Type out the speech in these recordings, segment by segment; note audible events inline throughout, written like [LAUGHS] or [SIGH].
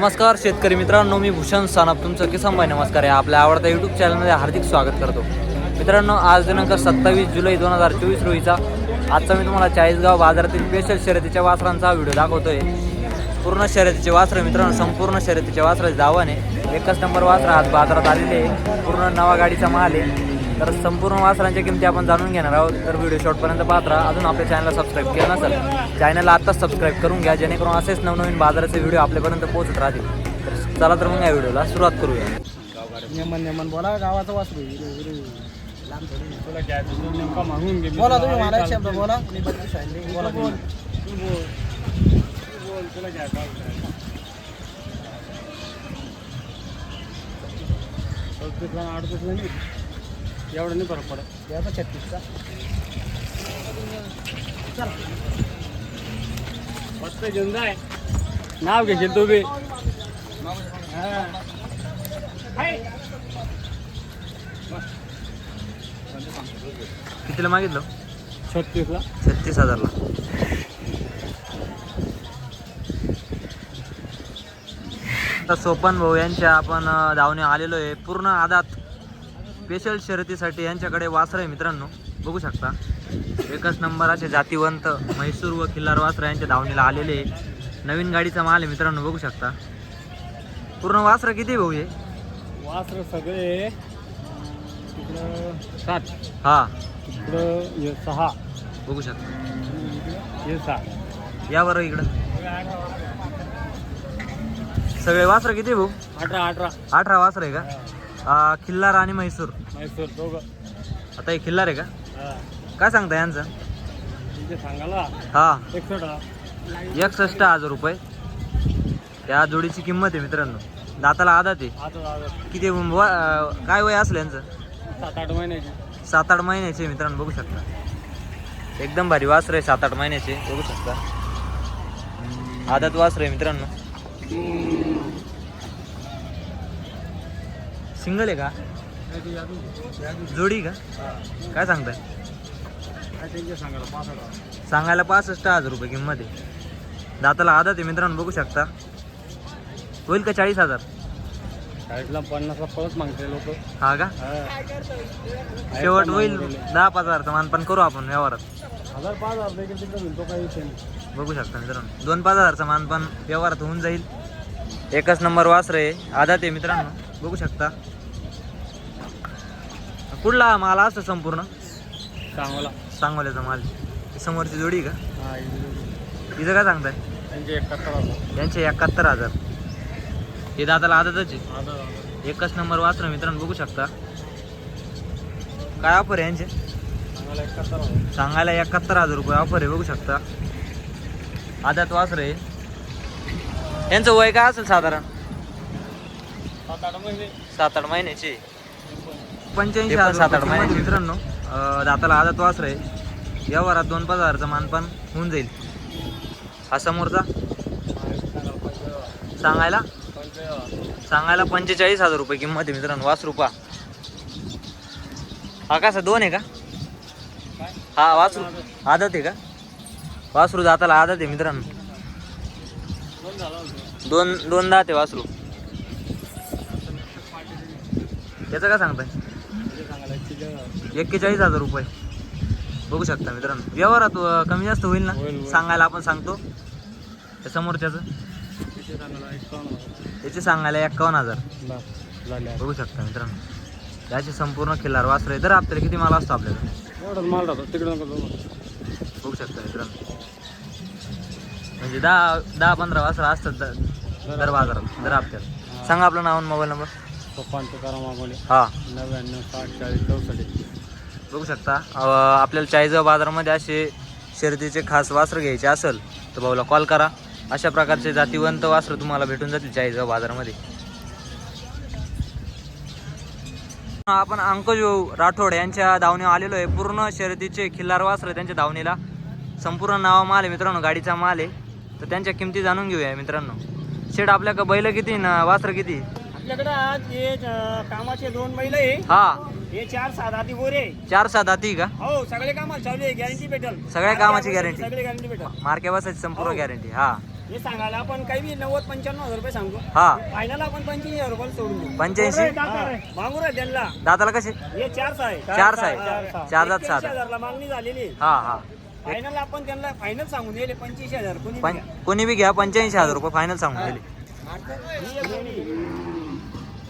नमस्कार शेतकरी मित्रांनो मी भूषण सानप. तुमचं किसान भाई नमस्कार आहे. आपल्या आवडत्या यूट्यूब चॅनलमध्ये हार्दिक स्वागत करतो. मित्रांनो आज दिनांक सत्तावीस जुलै दोन हजार चोवीस रोजीचा. आजचा मी तुम्हाला चाळीसगाव बाजारातील स्पेशल शर्यतीच्या वासरांचा व्हिडिओ दाखवतोय. पूर्ण शर्यतीचे वासरं मित्रांनो संपूर्ण शर्यतीच्या वासराचे धावाने एकच नंबर वासरा आज बाजारात आलेले आहे. पूर्ण नवा गाडीचा माल आहे. तर संपूर्ण वासरांच्या किमती आपण जाणून घेणार आहोत. तर व्हिडिओ शॉर्टपर्यंत पाहत राहा. अजून आपल्या चॅनलला सबस्क्राईब केलं नसेल चॅनलला आत्ताच सबस्क्राईब करून घ्या जेणेकरून असेच नवनवीन बाजाराचे व्हिडिओ आपल्यापर्यंत पोहोचत राहतील. तर चला तर मग या व्हिडिओला सुरुवात करूया. नेमन नेमन बोला गावाचं वासरू बोला तुम्ही मला एक शब्द बोला. मी बत्तीस आहे बोला तुम्ही. एवढं नाही फरक पडत. द्यायचा छत्तीसचा मस्त घेऊन जाय नाव घेशील तू बी कितीला मागितलं? छत्तीसला. छत्तीस हजारला. तर सोपन भाऊ यांच्या आपण धावणे आलेलो आहे. पूर्ण आदात. स्पेशल शर्यतीसाठी यांच्याकडे वासर आहे मित्रांनो. बघू शकता. एकच नंबर असे जातीवंत म्हैसूर व किल्लार वासर यांच्या धावणीला आलेले. नवीन गाडीचा माल आहे मित्रांनो बघू शकता. पूर्ण वासर किती भाऊ हे? वासर सगळे तिकडं सात. हा. तिकडं हे सहा. बघू शकता. हे सहा. या बरं इकडं. सगळे वासर किती भाऊ? अठरा अठरा. अठरा वासर आहे का? खिल्लार आणि म्हैसूर. म्हैसूर दोघं. आता हे खिल्लार आहे का? हा. काय सांगता यांचं? तिथे सांगायला. हा. एकसठ एकसष्ट हजार रुपये. त्या जोडीची किंमत आहे मित्रांनो. दाताला आदात आहे. आता किती व- अं, काय वय असलं यांचं? सात आठ महिन्याची. सात आठ महिन्याचे आहे मित्रांनो बघू शकता. एकदम भारी वासर आहे सात आठ महिन्याचे बघू शकता. आदात वासर आहे मित्रांनो. सिंगल आहे का? जोडी का? काय सांगताय? सांगायला पासष्ट हजार रुपये किंमत आहे. दाताला आदत आहे मित्रांनो बघू शकता. होईल का चाळीस हजार? पन्नासला मागते लोक. हा का? शेवट होईल दहा पाच हजारचं मानपान करू आपण व्यवहारात. हजार पाच हजार देखील तिकडे मिळतो काही विषय नाही. बघू शकता मित्रांनो. दोन पाच हजारचं मानपान व्यवहारात होऊन जाईल. एकच नंबर वासर आहे. आदात आहे मित्रांनो. बघू शकता. कुठला माल असतो संपूर्ण? सांगोल्याचा माल. ही समोरची जोडी का? हा तिचं काय सांगताय? त्यांचे एकाहत्तर हजार. यांचे एकाहत्तर हजार. हे दादाला आदतच आहे. आता एकच नंबर वासर मित्रांनो बघू शकता. काय ऑफर आहे यांचे? सांगायला एकाहत्तर हजार. सांगायला एकाहत्तर हजार रुपये ऑफर आहे बघू शकता. आदात वासर आहे. यांचं वय काय असेल साधारण? सात आठ महिने. सात आठ महिन्याचे. पंच्याऐंशी सात सात आठ महिन्याचे. मित्रांनो. दाताला आदत वासर आहे. व्यवहारात दोन पाच हजारचं मानपान होऊन जाईल. हा समोरचा. सांगायला? सांगायला पंचेचाळीस हजार रुपये किंमत आहे मित्रांनो वास रुपा हा कसा दोन आहे का? हा वासरू. आदत आहे का? वासरू दाताला आदत आहे मित्रांनो. दोन दोन दात आहे वासरू. याचं काय सांगताय? एक्केचाळीस हजार रुपये. बघू शकता मित्रांनो. व्यवहारात कमी जास्त होईल ना. सांगायला आपण सांगतो. त्या समोरच्याचं. याचे सांगायला एक्कावन्न हजार. बघू शकता मित्रांनो. याचे संपूर्ण खिल्लार वासर आहे. तर आपल्याला किती माल असतो आपल्याला माल राहतो. तिकडे. बघू शकता मित्रांनो. म्हणजे दहा दहा पंधरा वासर असतात दर दर बाजारात दर हप्त्यात. सांगा आपलं नाव मोबाईल नंबर. तुकाराम हा. नव्याण्णव साठ चाळीस चौसष्ट. बघू शकता. अं, आपल्याला चाळीसगाव बाजारामध्ये असे शर्यतीचे खास वासर घ्यायचे असेल तर भाऊला कॉल करा. अशा प्रकारचे जातीवंत वासर तुम्हाला भेटून जातील चाळीसगाव बाजारामध्ये. आपण भाऊ राठोड यांच्या धावणीवर आलेलो आहे. पूर्ण शर्यतीचे खिल्लार वासर त्यांच्या धावणीला. संपूर्ण नावा माल आहे मित्रांनो गाडीचा माल आहे. तर त्यांच्या किमती जाणून घेऊया मित्रांनो. शेट आपल्याकडे बैल किती ना वासर किती? आपल्याकडे आज हे कामाचे दोन आहे. हा. हे चार सात आधी गोरे चार सात हाती का? हो सगळे कामाला चालू आहे. गॅरंटी भेटल. सगळ्या कामाची guarantee. सगळे गॅरंटी भेटल. मार्के बसायची संपूर्ण हो. गॅरंटी हा. हे सांगायला आपण काही बी नव्वद पंच्याण्णव हजार रुपये सांगतो हा. फायनल आपण पंच्याऐंशी हजार रुपये सोडून देऊ. पंच्याऐंशी? हा. मागू रे त्यांना. दाताला कसे? हे चार सहा आहे. चार सहा आहे. हा. चार एक्क्याऐंशी सात. हजारला मागणी झालेली हा हा. फायनल आपण त्यांना फायनल सांगून दिले पंच्याऐंशी हजार. कोणी पण कोणी बी घ्या. पंच्याऐंशी हजार रुपये फायनल सांगून दिले. ही. एक जोडी.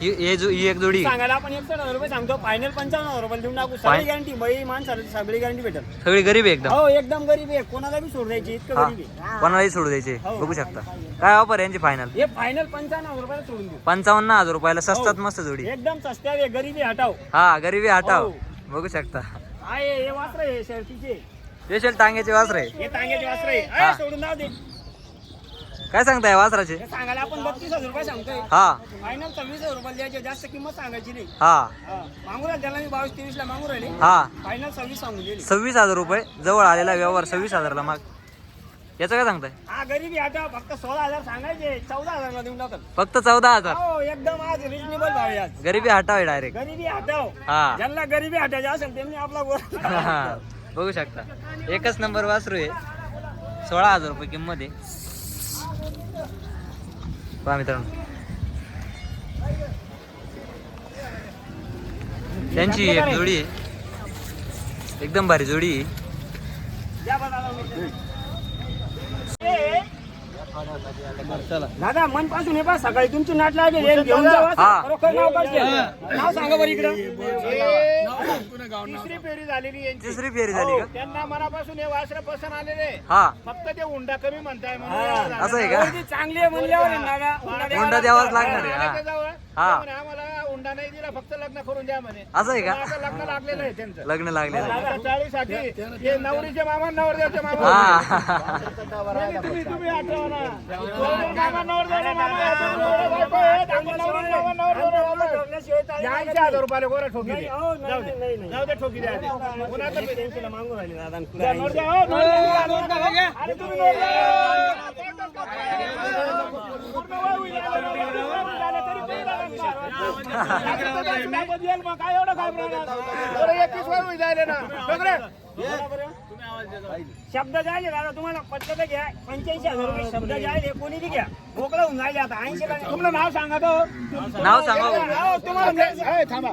ही हे जो ही एक जोडी. सांगायला आपण एकसष्ट हजार रुपये सांगतो. फायनल पंचावन्न हजार रुपये देऊन टाकू. सगळी गॅरंटी बाई माणसाला सगळी गॅरंटी भेटेल. सगळी गरीब आहे एकदम. हो एकदम गरीब आहे. कोणाला बी सोड द्यायची इतकं हा. गरीब आहे. कोणालाही सोडू द्यायचे. हो. बघू शकता. काय ऑफर यांची फायनल हे फायनल पंचावन्न हजार रुपयाला सोडून देऊ. पंचावन्न हजार रुपयाला हो. मस्त जोडी. एकदम सस्त्या आहे गरिबी हटाव. हा गरीबी हटाव. हो. बघू शकता. आहे हे वासर आहे शर्टीचे स्पेशल टांग्याचे वासरे हे तांग्याचे वासर आहे. हा. सोडून जाऊ दे. काय सांगताय वासराचे? हे सांगायला आपण बत्तीस हजार रुपये सांगतोय. हा. फायनल सव्वीस हजार रुपये द्यायचे जास्त किंमत सांगायची नाही. हा. हा. मागू राहिले त्याला मी बावीस तेवीस ला मागू राहिले. हा. फायनल सव्वीस सांगून दिली सव्वीस हजार रुपये जवळ आलेला व्यवहार सव्वीस हजारला माग. याचं काय सांगताय? हा गरिबी हटाव फक्त सोळा हजार सांगायचे चौदा हजारला देऊन टाकत फक्त चौदा हजार? हो एकदम आज रिजनेबल भाव आहे आज. गरिबी हटाव डायरेक्ट गरिबी हटाव. हा. ज्यांना गरिबी हटायची असेल त्यांनी आपला गोर [LAUGHS] बघू शकता. एकच नंबर वासरू आहे. सोळा हजार रुपये किंमत आहे. पहा मित्रांनो. त्यांची एक जोडी आहे. एकदम भारी जोडी आहे. दादा मनपासून हे पा सकाळी तुमची नाट लागेल. हे घेऊन जावा हा. खरोखर नाव काढते नाव सांगा बरं इकडं. तिसरी फेरी झालेली यांची. तिसरी फेरी झाली हो, का त्यांना मनापासून हे वासर पसंत आलेले. हा. फक्त ते उंडा कमी म्हणताय असं आहे का? चांगली आहे म्हणल्यावर आहे दादा. हुंडा द्यावाच लागणार आहे, हा. हा. हुंडा नाही दिला फक्त लग्न करून द्या म्हणे असं आहे का आता लग्न लागलेलं आहे त्यांचं लग्न लागलेलं आहे. दादा, हे नवरीचे मामा नवरदेवचे मामा हा नाही, तुम्ही तुम्ही आठवा ना. मामा नवरदेवचे मामा आहे, नवरा बायको आहे, चांगलं नवरी मामा नवरदेवचे मामा. या ऐंशी हजार रुपयाला गोरा ठोकी दे. जाऊ दे. जाऊ दे ठोकी द्या कोणाचं बी- द्या, नवरदेव, हो, नवरदेव. अरे तुम्ही पूर्ण वय होईल, नवरदेव झालं तरी तुम्ही लागणार. दाखवत येईल मग, काय एवढं काय प्रमाणात? बरं, एकवीस वय होईल जायले ना. बघ रे. शब्द जायले दादा तुम्हाला पद्धत घ्या पंच्याऐंशी हजार रुपये शब्द जायले कोणी बी घ्या मोकळं होऊन जायले आता ऐंशी ला तुमचं नाव सांगा तो नाव सांगा. हो, तुम्हाला थांबा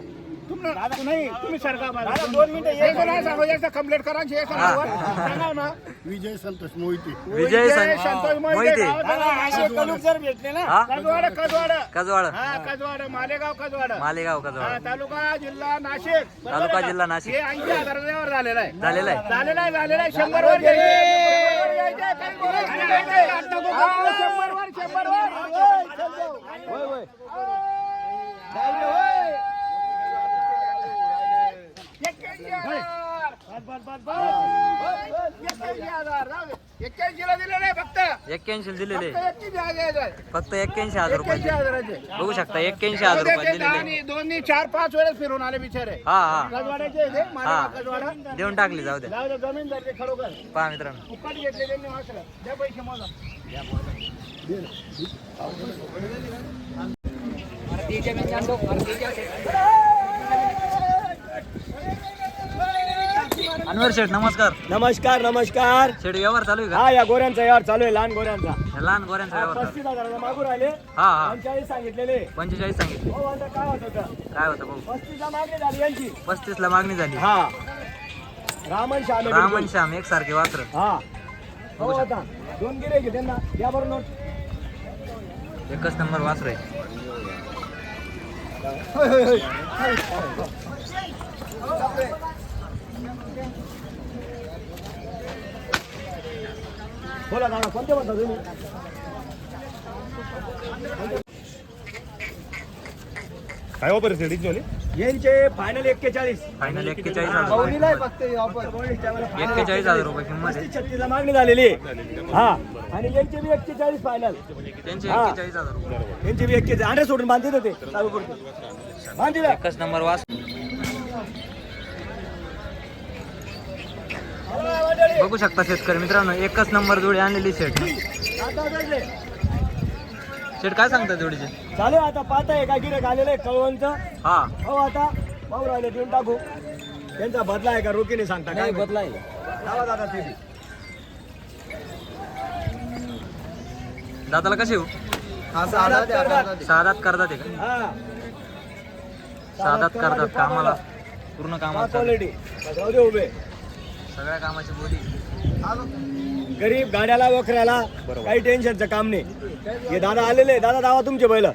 नाही तुम्ही सरका दादा दोन मिनिटं एक नाव सांगा एकदा कंप्लेंट करा जे सांगा ना. विजय संतोष मोहिते. विजय संतोष मोहिते असे जर भेटले ना? कजवाड कजवाड. कजवाड. हा कजवाड मालेगाव कजवाड. मालेगाव हा, कजवाड तालुका जिल्हा नाशिक. तालुका? जिल्हा नाशिक. हे ऐंशी हजारावर झालेला आहे. झालेला आहे. झालेला आहे झालेला आहे. शंभर वर. शंभर वर शंभर वर शंभर वर एक्क्याऐंशी हजार. बस, बस, बस, बस. एक्क्याऐंशी हजार. जाऊ दे. एक्क्याऐंशीला दिलेलं आहे फक्त एक्क्याऐंशी दिलेले फक्त एक्कीस हजार घ्यायचं. फक्त एक्क्याऐंशी हजार रुपये एक्क्याऐंशी दिले. हजाराचे बघू शकता एक्क्याऐंशी हजार जाऊ दे, रुपये ते दिलेले दहानी- दोन्ही चार पाच वेळेस फिरून आले बिचारे हा हा कजवाड्याचे आहे ते, हा मालेगाव कजवाडा देऊन टाकली जाऊ दे जाऊ दे जमीन जाते खरोखर पहा मित्रांनो फुकट घेतले त्यांनी वासरं. द्या पैसे अनवर शेठ नमस्कार. नमस्कार नमस्कार. शेठ व्यवहार चालू आहे हा या गोऱ्यांचा यार चालू आहे लहान गोऱ्यांचा. का लहान गोऱ्यांचा व्यवहार चालू पस्तीस हजाराला मागू राहिले. हा हा. पंचेचाळीस सांगितलेले. पंचेचाळीस सांगितले. हो आता काय होत होतं? काय होतं भाऊ? पस्तीसला मागणी झाली यांची. पस्तीस ला मागणी झाली. हा. रामन श्याम रामन. श्याम एकसारखे वासर. हा. हो आता दोन गिरे घे त्यांना द्या बरं नोट. एकच नंबर वासर आहे. बोला दादा कोणते म्हणता तुम्ही? काय ऑफर आहे डिजवाली यांचे फायनल एक्केचाळीस. फायनल एक्केचाळीस हजार आहे फक्त हे offer. एक्केचाळीस हजार रुपये किंमत आहे. छत्तीस ला मागणी झालेली. हा. आणि यांचे बी एक्केचाळीस फायनल त्यांचे हा. एक्केचाळीस हजार रुपये. यांचे बी एक्केचाळीस. अंडे सोडून बांधते होते. चालू करतो. बांधिला एकच नंबर वास बघू शकता शेतकरी मित्रांनो एकच नंबर जोडी आणलेली शेट शेट काय सांगता जोडीचे? चालू आहे आता पाहताय का गिरेक आलेलं आहे कळवणचं. हा. हो आता पाहू राहिले देऊन टाकू. त्यांचा बदला आहे का रोकीने सांगता काय नाही बदला आहे. लावा दादा ते बी. दादाला कसे हो साधात करतात. साधात करतात ते का हा. साधात करतात कामाला पूर्ण हा कामाला चालू. क्वालिटी जाऊ दे उभे. सगळ्या कामाची बोली. गरीब गाड्याला वखऱ्याला काही टेन्शनचं काम नाही. हे दादा आलेले दादा दावा तुमचे बैल